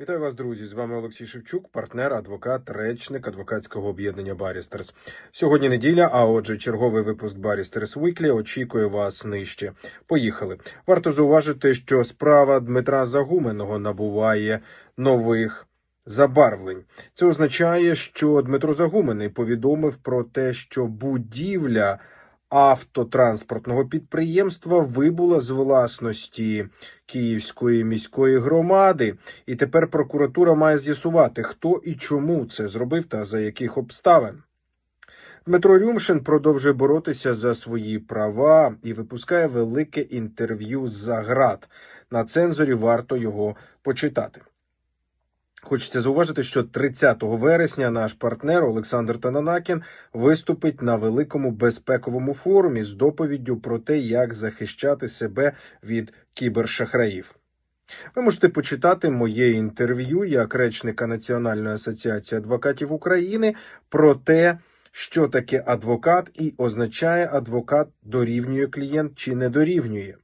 Вітаю вас, друзі! З вами Олексій Шевчук, партнер, адвокат, речник адвокатського об'єднання Барістерс. Сьогодні неділя, а отже, черговий випуск Барістерс Віклі очікує вас нижче. Поїхали. Варто зауважити, що справа Дмитра Загуменного набуває нових забарвлень. Це означає, що Дмитро Загуменний повідомив про те, що будівля автотранспортного підприємства вибула з власності Київської міської громади, і тепер прокуратура має з'ясувати, хто і чому це зробив та за яких обставин. Дмитро Рюмшин продовжує боротися за свої права і випускає велике інтерв'ю з Заград. На цензорі варто його почитати. Хочеться зауважити, що 30 вересня наш партнер Олександр Тананакін виступить на великому безпековому форумі з доповіддю про те, як захищати себе від кібершахраїв. Ви можете почитати моє інтерв'ю як речника Національної асоціації адвокатів України про те, що таке адвокат і означає адвокат дорівнює клієнт чи не дорівнює.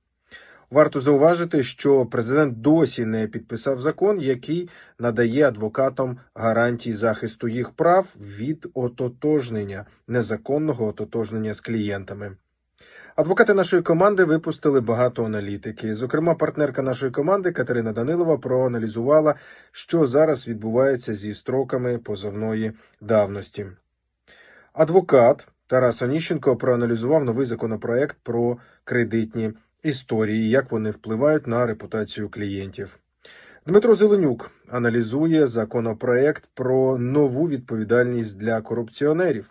Варто зауважити, що президент досі не підписав закон, який надає адвокатам гарантії захисту їх прав від ототожнення, незаконного ототожнення з клієнтами. Адвокати нашої команди випустили багато аналітики. Зокрема, партнерка нашої команди Катерина Данилова проаналізувала, що зараз відбувається зі строками позовної давності. Адвокат Тарас Оніщенко проаналізував новий законопроект про кредитні історії, як вони впливають на репутацію клієнтів. Дмитро Зеленюк аналізує законопроект про нову відповідальність для корупціонерів.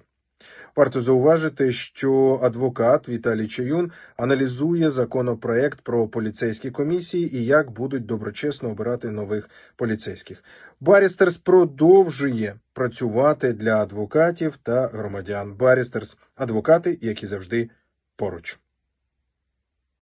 Варто зауважити, що адвокат Віталій Чаюн аналізує законопроект про поліцейські комісії і як будуть доброчесно обирати нових поліцейських. Барістерс продовжує працювати для адвокатів та громадян. Барістерс адвокати, які завжди поруч.